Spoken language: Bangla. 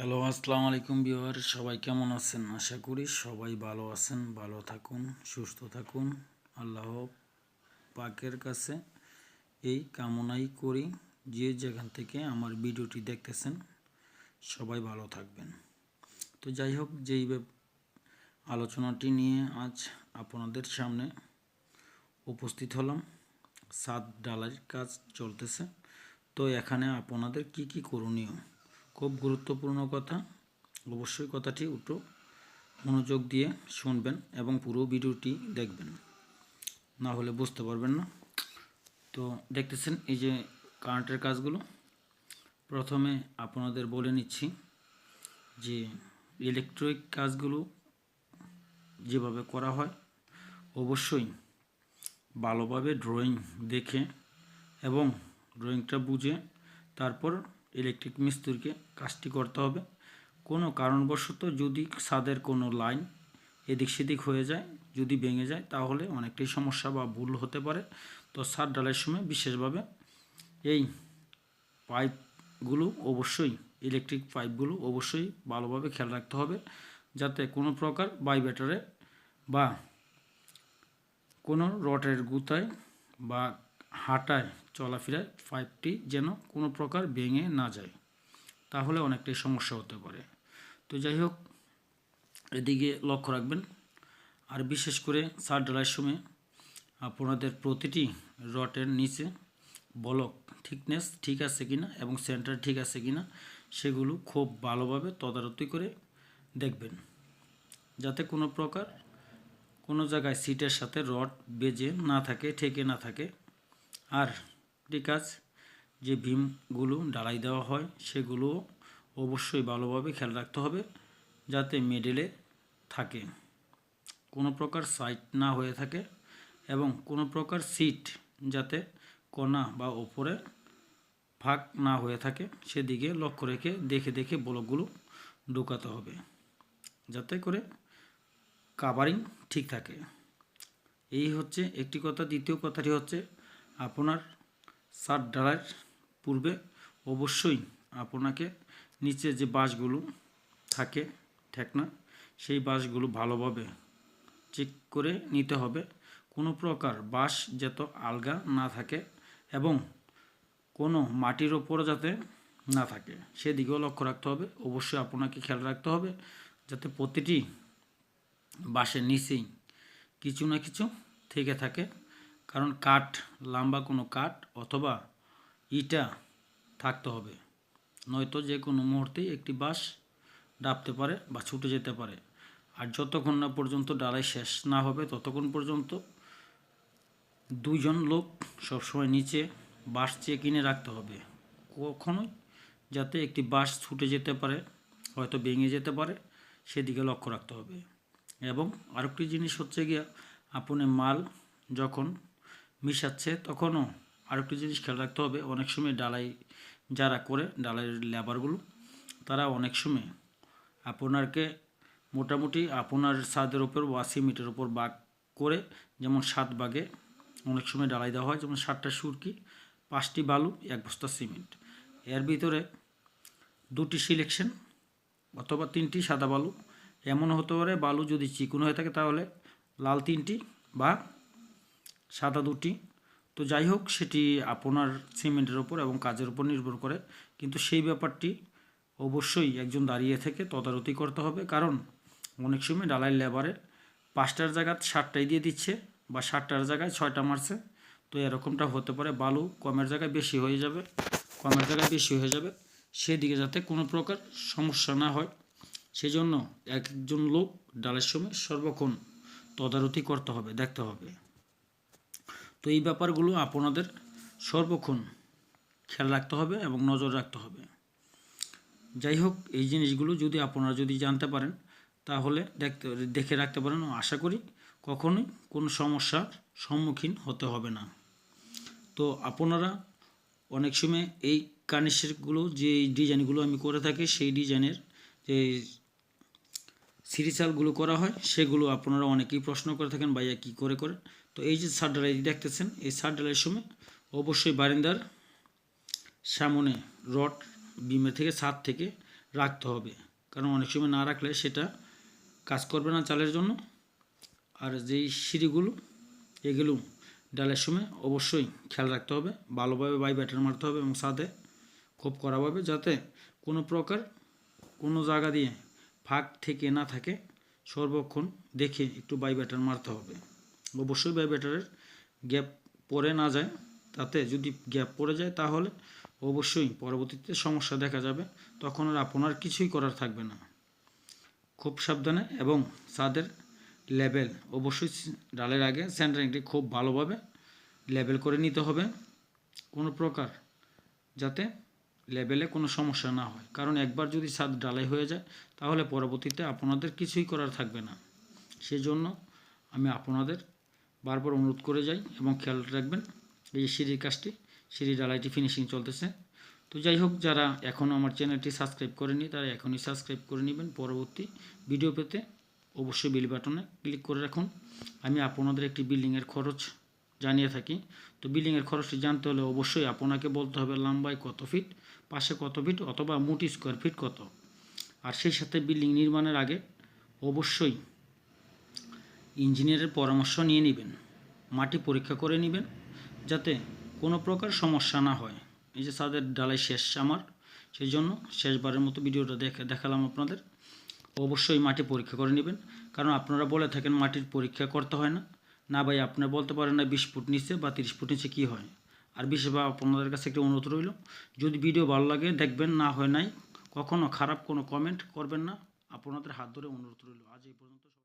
হ্যালো, আসসালামু আলাইকুম বিওয়ার সবাই কেমন আছেন? আশা করি সবাই ভালো আছেন, ভালো থাকুন, সুস্থ থাকুন। আল্লাহ পাকের কাছে এই কামনাই করি যে যেখান থেকে আমার ভিডিওটি দেখতেছেন, সবাই ভালো থাকবেন। তো যাই হোক, যেই আলোচনাটি নিয়ে আজ আপনাদের সামনে উপস্থিত হলাম, সাত ডালার কাজ চলতেছে। তো এখানে আপনাদের কি কি করণীয়? খুব গুরুত্বপূর্ণ কথা। অবশ্যই কথাটি একটু মনোযোগ দিয়ে শুনবেন এবং পুরো ভিডিওটি দেখবেন। না হলে বুঝতে পারবেন না। তো দেখতেছেন এই যে কারেন্টের কাজগুলো। প্রথমে আপনাদের বলে নিচ্ছি যে ইলেকট্রিক কাজগুলো যেভাবে করা হয়, অবশ্যই ভালোভাবে ড্রয়িং দেখে এবং ড্রয়িংটা বুঝে তারপর ইলেকট্রিক মিস্ত্রিকে কাজটি করতে হবে। কোনো কারণবশত যদি ছাদের কোনো লাইন এদিক সেদিক হয়ে যায়, যদি ভেঙে যায়, তাহলে অনেকটাই সমস্যা বা ভুল হতে পারে। তো ছাদ ডালের সময় বিশেষভাবে এই পাইপগুলো অবশ্যই ইলেকট্রিক পাইপগুলো অবশ্যই ভালোভাবে খেয়াল রাখতে হবে, যাতে কোনো প্রকার বাইব্যাটারে বা কোনো রটের গুতায় বা হাঁটায় চলাফেরায় পাইপটি যেন কোনো প্রকার ভেঙে না যায়, তাহলে অনেকটাই সমস্যা হতে পারে। তো যাই হোক, এদিকে লক্ষ্য রাখবেন। আর বিশেষ করে সার ডালার সময় আপনাদের প্রতিটি রটের নিচে বলক থিকনেস ঠিক আছে কিনা এবং সেন্টার ঠিক আছে কিনা সেগুলো খুব ভালোভাবে তদারকি করে দেখবেন। যাতে কোনো প্রকার কোনো জায়গায় সিটের সাথে রড বেজে না থাকে, ঠেকে না থাকে। আর আছে যে ভীমগুলো ডালাই দেওয়া হয়, সেগুলো অবশ্যই ভালোভাবে খেয়াল রাখতে হবে যাতে মেডেলে থাকে। কোনো প্রকার সাইট না হয়ে থাকে এবং কোনো প্রকার সিট যাতে কোনা বা ওপরে ফাঁক না হয়ে থাকে, সেদিকে লক্ষ্য রেখে দেখে দেখে ব্লকগুলো ঢোকাতে হবে যাতে করে কাভারিং ঠিক থাকে। এই হচ্ছে একটি কথা। দ্বিতীয় কথাটি হচ্ছে আপনার সার ডালার পূর্বে অবশ্যই আপনাকে নিচে যে বাঁশগুলো থাকে ঠেকনা সেই বাঁশগুলো ভালোভাবে চেক করে নিতে হবে। কোনো প্রকার বাঁশ যাতে আলগা না থাকে এবং কোনো মাটির ওপর যাতে না থাকে। সেদিকেও লক্ষ্য রাখতে হবে। অবশ্যই আপনাকে খেয়াল রাখতে হবে যাতে প্রতিটি বাঁশের নিচেই কিছু না কিছু থেকে থাকে। কারণ কাঠ লম্বা কোনো কাঠ অথবা ইটা থাকতে হবে। নয়তো যে কোনো মুহূর্তেই একটি বাঁশ ডাবতে পারে বা ছুটে যেতে পারে। আর যতক্ষণ না পর্যন্ত ডালাই শেষ না হবে, ততক্ষণ পর্যন্ত দুইজন লোক সবসময় নিচে বাঁশ চেয়ে কিনে রাখতে হবে। কখনোই যাতে একটি বাঁশ ছুটে যেতে পারে, হয়তো ভেঙে যেতে পারে, সেদিকে লক্ষ্য রাখতে হবে। এবং আরেকটি জিনিস হচ্ছে গিয়া, আপনি মাল যখন মিশাচ্ছে, তখনও আরেকটি জিনিস খেয়াল রাখতে হবে। অনেক সময় ডালাই যারা করে ডালাইয়ের লেবারগুলো, তারা অনেক সময় আপনারকে মোটামুটি আপনার ছাদের ওপর বা সিমেন্টের ওপর বাগ করে, যেমন সাত বাগে অনেক সময় ডালাই দেওয়া হয়, যেমন সাতটা সুরকি, পাঁচটি বালু, এক বস্তা সিমেন্ট। এর ভিতরে দুটি সিলেকশন অথবা তিনটি সাদা বালু। এমনও হতে পারে বালু যদি চিকুন হয়ে থাকে, তাহলে লাল তিনটি বা সাদা দুটি। তো যাই হোক, সেটি আপনার সিমেন্টের ওপর এবং কাজের উপর নির্ভর করে। কিন্তু সেই ব্যাপারটি অবশ্যই একজন দাঁড়িয়ে থেকে তদারতি করতে হবে। কারণ অনেক সময় ডালাই লেবারে পাঁচটার জায়গায় ষাটটাই দিয়ে দিচ্ছে বা ষাটটার জায়গায় ছয়টা মারছে। তো এরকমটা হতে পারে, বালু কমের জায়গায় বেশি হয়ে যাবে, কমের জায়গায় বেশি হয়ে যাবে। সেদিকে যাতে কোনো প্রকার সমস্যা না হয়। সেজন্য একজন লোক ডালের সময় সর্বক্ষণ তদারতি করতে হবে, দেখতে হবে। তো এই ব্যাপারগুলো আপনাদের সর্বক্ষণ খেয়াল রাখতে হবে এবং নজর রাখতে হবে। যাই হোক, এই জিনিসগুলো যদি আপনারা যদি জানতে পারেন, তাহলে দেখতে, দেখে রাখতে পারেন আশা করি কখনোই কোনো সমস্যার সম্মুখীন হতে হবে না। তো আপনারা অনেক সময় এই কানিসেরগুলো যে ডিজাইনগুলো আমি করে থাকি, সেই ডিজাইনের যে সিরিচালগুলো করা হয়, সেগুলো আপনারা অনেকেই প্রশ্ন করে থাকেন, ভাইয়া কী করে করে? তো এই যে সার ডালাই দেখতেছেন, এই সার ডালাইয়ের সময় অবশ্যই বারিন্দার সামনে রড বিমের থেকে ছাদ থেকে রাখতে হবে। কারণ অনেক সময় না রাখলে সেটা কাজ করবে না চালের জন্য। আর যেই সিঁড়িগুলো, এগুলো ডালের সময় অবশ্যই খেয়াল রাখতে হবে। ভালোভাবে বাই ব্যাটার মারতে হবে এবং সাথে খুব কড়াভাবে যাতে কোনো প্রকার কোনো জায়গা দিয়ে ফাঁক থেকে না থাকে, সর্বক্ষণ দেখে একটু বাই ব্যাটার মারতে হবে। অবশ্যই বাই ব্যাটারের গ্যাপ পড়ে না যায়, তাতে যদি গ্যাপ পড়ে যায় তাহলে অবশ্যই পরবর্তীতে সমস্যা দেখা যাবে, তখন আর আপনার কিছুই করার থাকবে না। খুব সাবধানে এবং ছাদের লেভেল অবশ্যই ডালের আগে সেন্টারিংটি খুব ভালোভাবে লেভেল করে নিতে হবে। কোনো প্রকার যাতে লেভেলে কোনো সমস্যা না হয়। কারণ একবার যদি ছাদ ডালাই হয়ে যায়, তাহলে পরবর্তীতে আপনাদের কিছুই করার থাকবে না। সেজন্য আমি আপনাদের বারবার অনুরোধ করে যাই এবং খেয়াল রাখবেন এই যে সিঁড়ির কাজটি সিঁড়ি ডালাইটি ফিনিশিং চলতেছে। তো যাই হোক, যারা এখনও আমার চ্যানেলটি সাবস্ক্রাইব করেনি তারা এখনই সাবস্ক্রাইব করে নেবেন। পরবর্তী ভিডিও পেতে অবশ্যই বিল বাটনে ক্লিক করে রাখুন। আমি আপনাদের একটি বিল্ডিংয়ের খরচ জানিয়ে থাকি। তো বিল্ডিংয়ের খরচটি জানতে হলে অবশ্যই আপনাকে বলতে হবে লম্বায় কত ফিট পাশে কত ফিট অথবা মোট স্কোয়ার ফিট কত। আর সেই সাথে বিল্ডিং নির্মাণের আগে অবশ্যই ইঞ্জিনিয়ারের পরামর্শ নিয়ে নেবেন, মাটি পরীক্ষা করে নেবেন, যাতে কোনো প্রকার সমস্যা না হয়। এই যে ছাদের ডালাই শেষ আমার সেই জন্য শেষবারের মতো ভিডিওটা দেখে দেখালাম আপনাদের। অবশ্যই মাটি পরীক্ষা করে নেবেন, কারণ আপনারা বলে থাকেন মাটির পরীক্ষা করতে হয় না। না ভাই আপনারা বলতে পারেন না বিশ ফুট নিচে বা তিরিশ ফুট নিচে কী হয়। আর বিশেষ বা আপনাদের কাছে একটা অনুরোধ রইল, যদি ভিডিও ভালো লাগে, দেখবেন না হয় নাই, কখনো খারাপ কোনো কমেন্ট করবেন না। আপনাদের হাত ধরে অনুরোধ রইল। আজ এই পর্যন্ত।